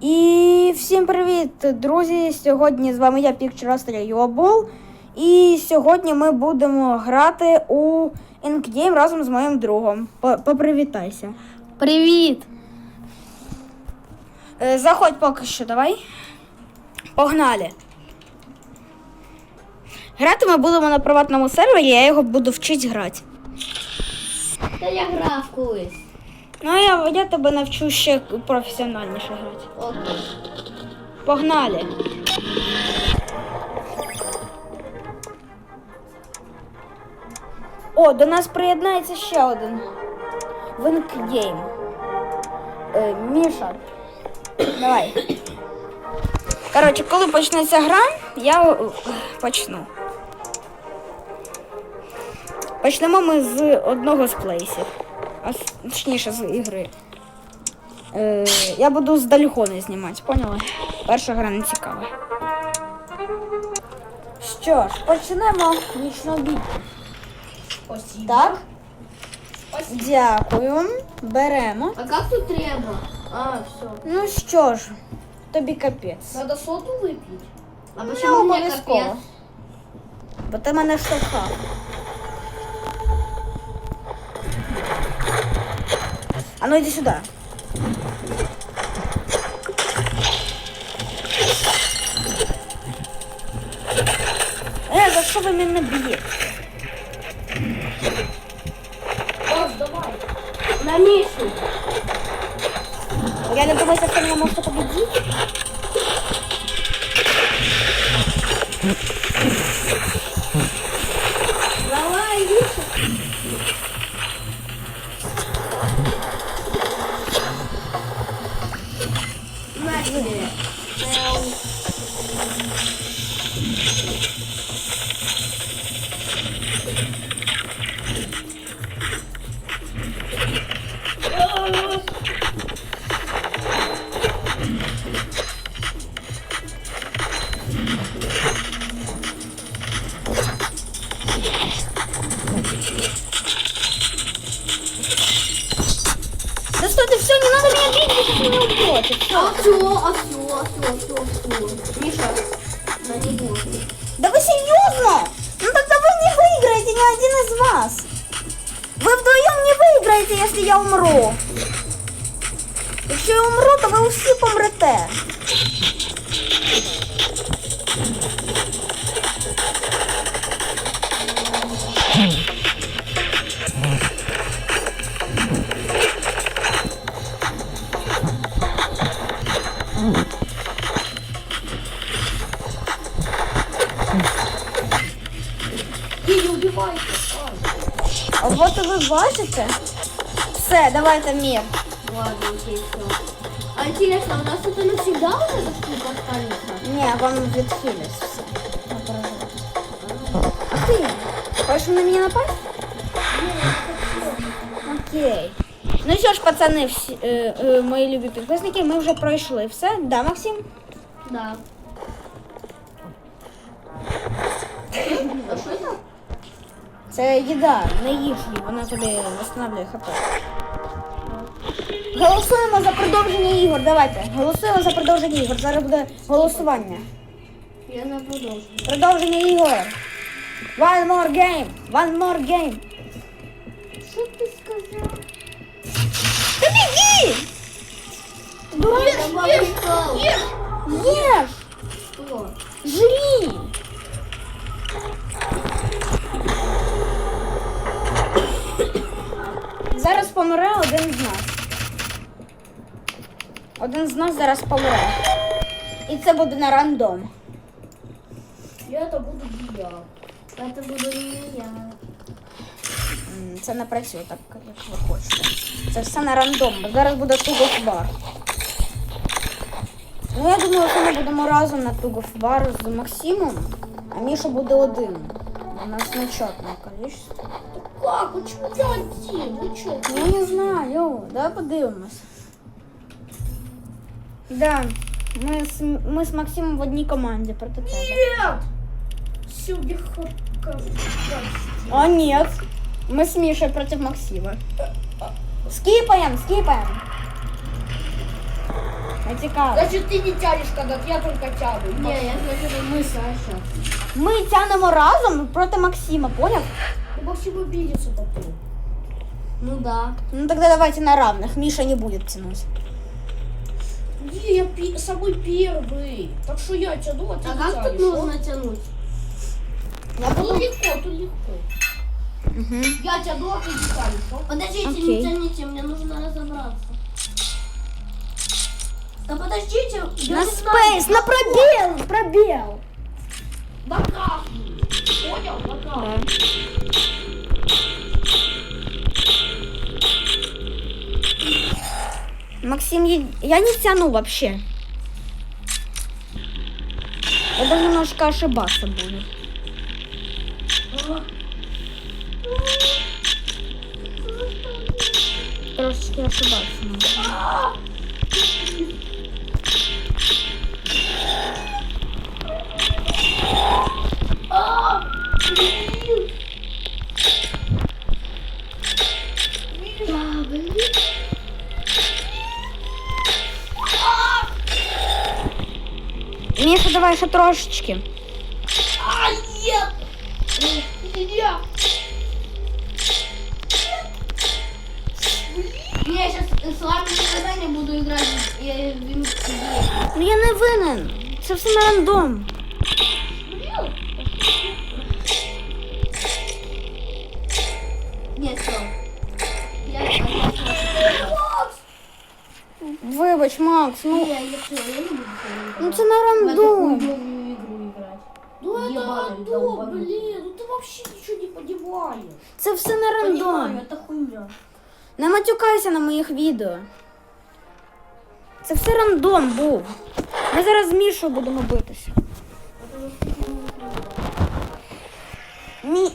І всім привіт, друзі! Сьогодні з вами я Picture Йобол. І сьогодні ми будемо грати у Inkgame разом з моїм другом. Попривітайся. Привіт! Е, Заходь поки що, давай. Погнали. Грати ми будемо на приватному сервері, я його буду вчити грати. Та я грав колись. Ну, я, я тебе навчу ще професіональніше грати. Окей. Погнали. О, до нас приєднається ще один. Винкгейм. Е, Міша. Давай. Коротше, коли почнеться гра, я е, почну. Почнемо ми з одного з плейсів. А точніше з ігри. Е, я буду з Дальгони знімати, поняли? Перша гра не цікава. Що ж, почнемо нічну. Спасибо. Так? Дякую. Беремо. А как тут треба? А, все. Ну що ж, тобі капець. Надо соду выпить? А Не почему меня обов'язково. Бо ти мене штовхав. А ну иди сюда. Э, за что вы меня бьете? давай. На Мишу. Я не думаю, что меня может победить. Thank you. Не надо меня бить, вы сейчас меня убьете. А все, а все, а все, все, все. Миша, на него. Да вы серьезно? Ну тогда вы не выиграете ни один из вас. Вы вдвоем не выиграете, если я умру. Якщо я умру, то ви усі помрете. от і ви бачите. Все, давайте мір. Ладно, окей, все. А интересно, у нас это навсегда вот эта штука останется? Ні, вам відхилять все. Не переживайте. А ти? Хочеш на мене напасть? Окей. Ну що ж, пацани, всі, е, е, мої любі підписники, ми вже пройшли все. Да, Максим? Да. Це їда, не їж вона тобі встановлює хп. Голосуємо за продовження ігор. Давайте. Голосуємо за продовження ігор. Зараз буде голосування. Я на продолжу. Продовження ігор. One more game. One more game. Что ты сказал? Та біги! Ешь, Їж! Что? Жри! Зараз помре один з нас. Один з нас зараз помре. І це буде на рандом. Я это буду не я. Это буду не я. Це не працює так, як ви хочете. Це все на рандом, бо зараз буде тугофбар. Ну, я думаю, що ми будемо разом на тугофбар з Максимом, а Міша буде один. У нас нечетне количество. Как? Почему я один? Вы что? Ну, не знаю, давай подивимось. Да, ми з, ми з Максимом в одній команді проти тебе. Нет! Сюда О, нет. Мы с Мишей против Максима. Скипаем, скипаем. Не цікаво. Значит, ты не тянешь канат, я только тяну. Не, я значит, мы Саша. Ми тянемо разом проти Максима, поняв? Ну, Максим обидится потом. Ну да. Ну тогда давайте на равных. Миша не будет тянуть. Не, я пи- самый первый. Так что я тяну, а ты А не как тянешь. тут нужно тянуть? Я Тут буду... легко, тут легко. Угу. Я тяну, а ты не тянешь. а? Подождите, Окей. не тяните, мне нужно разобраться. Да подождите, я На не знаю. спейс, на пробел, пробел. На красный. Понял? На красный. Максим, я- не тяну вообще. Я даже немножко ошибаться буду. Трошечки ошибаться надо. Давай ще трошечки. А, нет. Нет. Я сейчас с вами буду играть. Я, я, я- Ну я не винен. Це все на рандом. Вибач, Макс, ну, я, я, всё, я не буду с вами ну играть. це на В эту рандом. хуёвую игру играть. Ну это Ебаный рандом, долбанутый. блин. Ну ты вообще ничего не понимаешь. Це все на Понимаю, рандом. это хуйня. Не матюкайся на моїх відео. Це все рандом був. Ми зараз з Мішою будемо битися. Мі...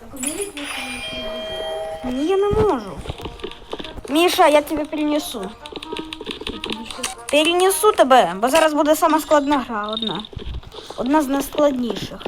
Так уберите меня. Ні, я не можу. Міша, я тебе перенесу. Перенесу тебе, бо зараз буде сама складна гра одна. Одна з найскладніших.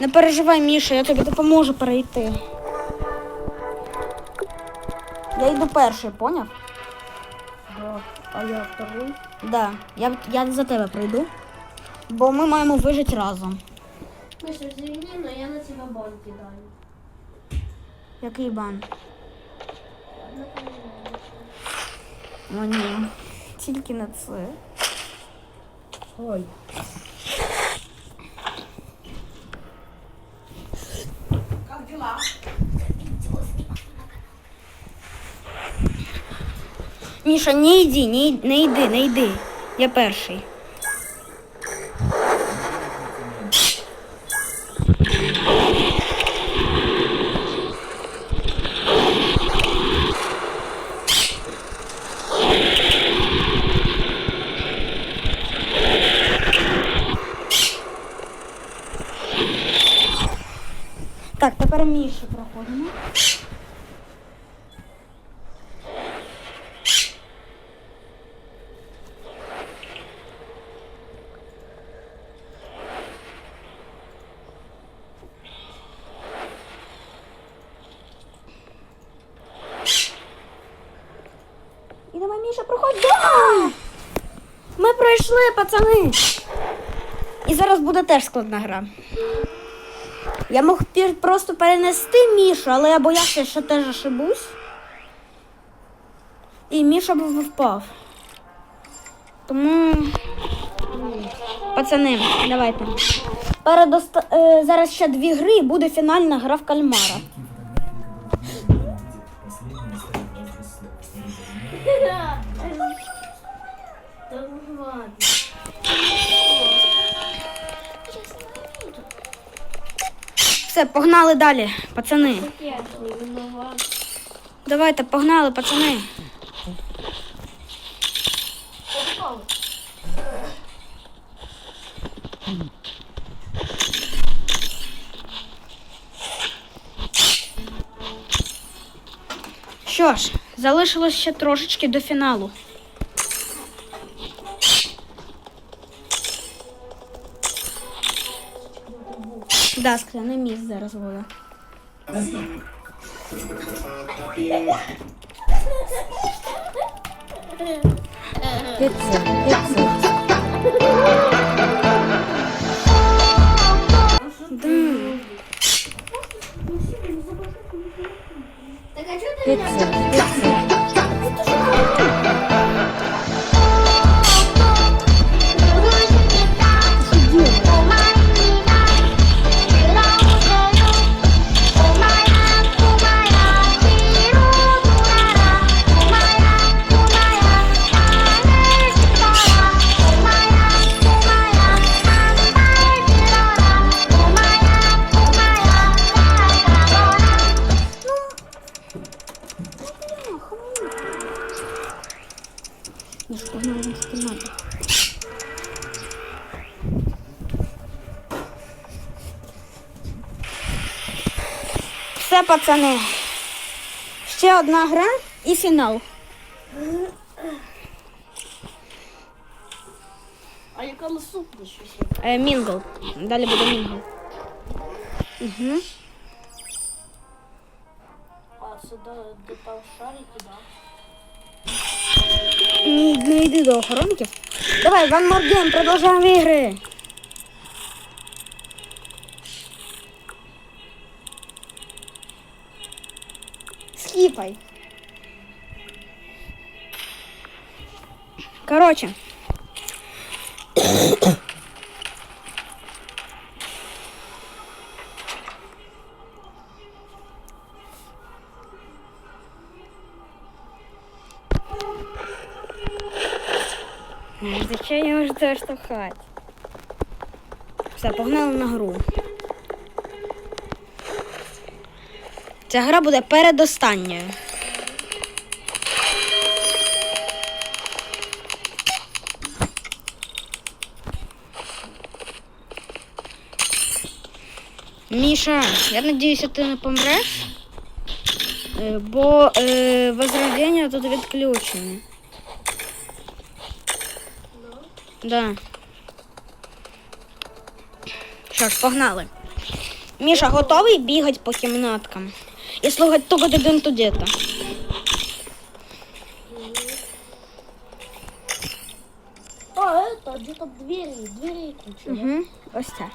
Не переживай, Міша, я тобі допоможу перейти. Я йду перший, поняв? Да. А я второй. Да. Я, я за тебе прийду. Бо ми маємо вижити разом. Миша, извини, но я на тебя бан кидаю. Який бан? О, ні. Тільки на це. Ой. Міша, не йди, не, не йди, не йди. Я перший. Так, тепер Міша проходимо. І давай, Міша, проходь. Да! Ми пройшли, пацани. І зараз буде теж складна гра. Я мог просто перенести Мішу, але я боявся, що теж ошибусь. І Міша б впав. Тому. Пацани, давайте. Передоста... е, зараз ще дві гри і буде фінальна гра в кальмара. Все, погнали далі, пацани. Давайте, погнали, пацани. Що ж, залишилось ще трошечки до фіналу. Да, скляний міст зараз буде. Піцу, піцу. Піцу, піцу. пацани. Ще одна гра і фінал. А яка наступна щось? Е, Мінгл. Далі буде Мінгл. Угу. А, це де, де там шарики, да? Не, не йди до охоронків. Давай, one more game, продовжуємо ігри. Скіпай. Короче. Зачем я можу це штовхати? Все, погнали на гру. Ця гра буде передостанньою. Міша, я надіюся, ти не помреш, Е, бо е, возрождення тут відключене. Да. Що ж, погнали. Міша, готовий бігати по кімнаткам Если только дойдем то где-то. А, это где-то двери, двери ключ. Угу, ось так.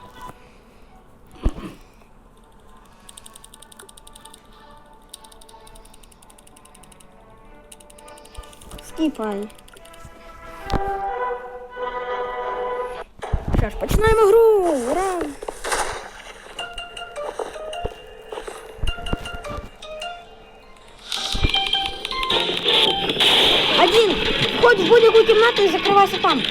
Скипай. Один! Входь в будь-яку кімнату і закривайся там.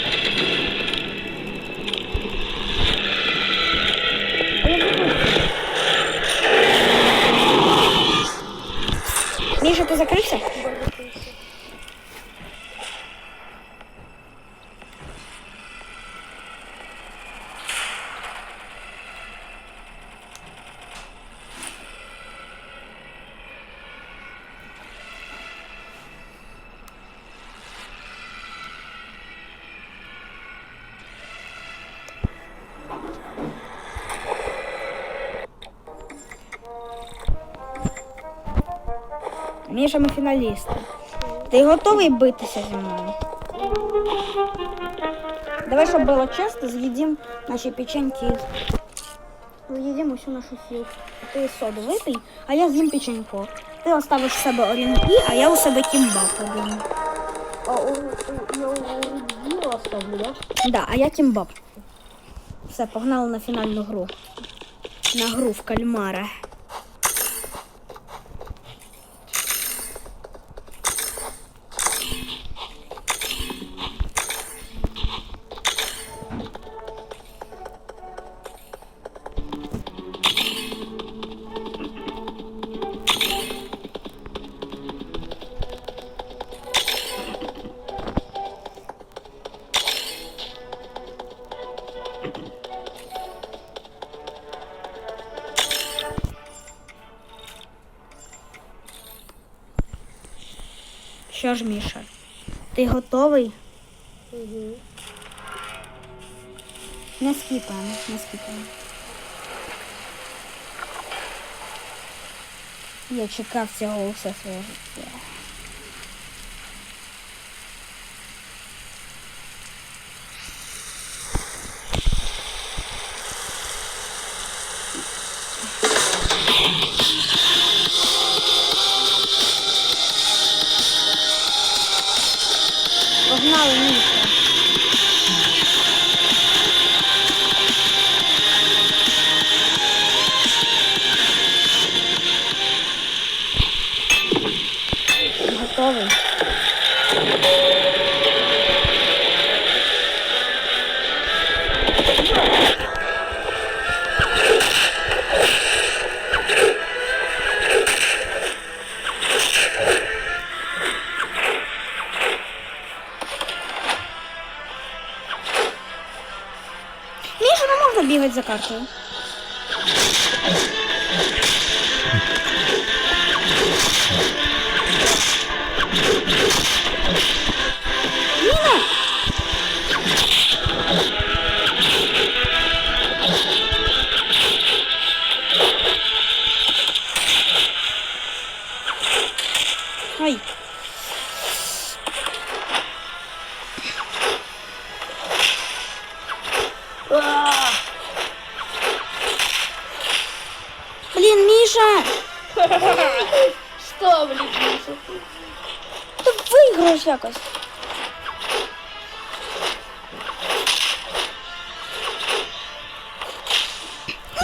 Міша, ти закрився? Ми фіналісти. Ти готовий битися зі мною? Давай, щоб було чесно, з'їдім наші печеньки. З'їдім усю нашу філку. Ти соду випий, а я з'їм печеньку. Ти оставиш в себе орінки, а я у себе кімбап один. А, у, у, я у оставлю, да? Да, а я кімбап. Все, погнали на фінальну гру. На гру в кальмара. Що ж, Міша? Ти готовий? Угу. Не скіпаємо, не скіпаємо. Я чекав цього усе своє життя.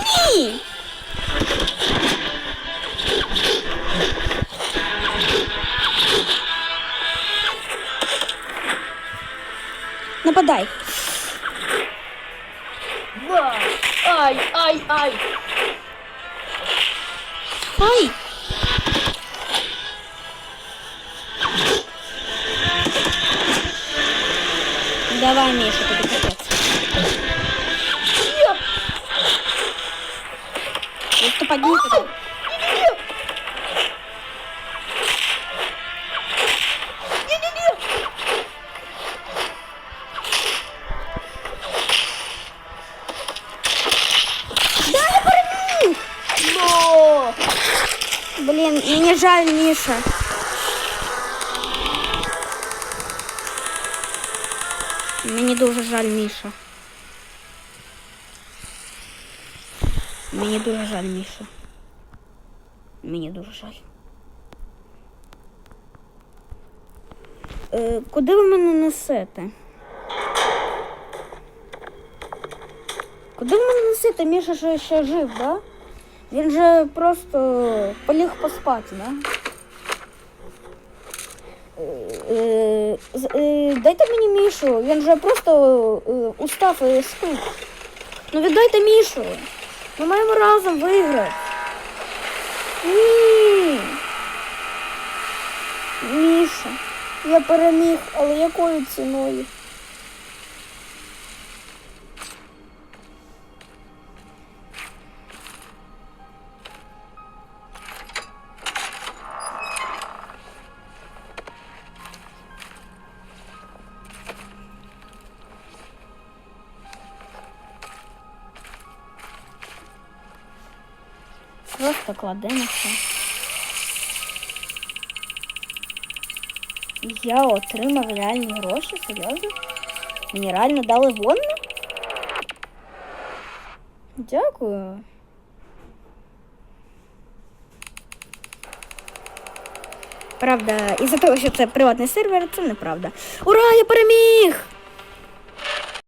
Ні! Нападай. Ба! Ай, ай, ай! Ай! Давай, Миша, тобі капець. Просто погиб. Да, я переміг! Но! Блін, мені жаль, Міша. Мені дуже жаль, Міша. Мені дуже жаль, Міша. Мені дуже жаль. Е, куди ви мене несете? Куди ви мене несете? Міша ще, ще жив, да? Він же просто поліг поспати, да? Е, е, Дайте мені Мішу, він же просто е, устав і спить. Ну віддайте Мішу. Ми маємо разом виграти. Ні. Міша, я переміг, але якою ціною? Просто кладемося. Я отримав реальні гроші, серйозно? Мені реально дали вонно? Дякую. Правда, із-за того, що це приватний сервер, це неправда. Ура, я переміг!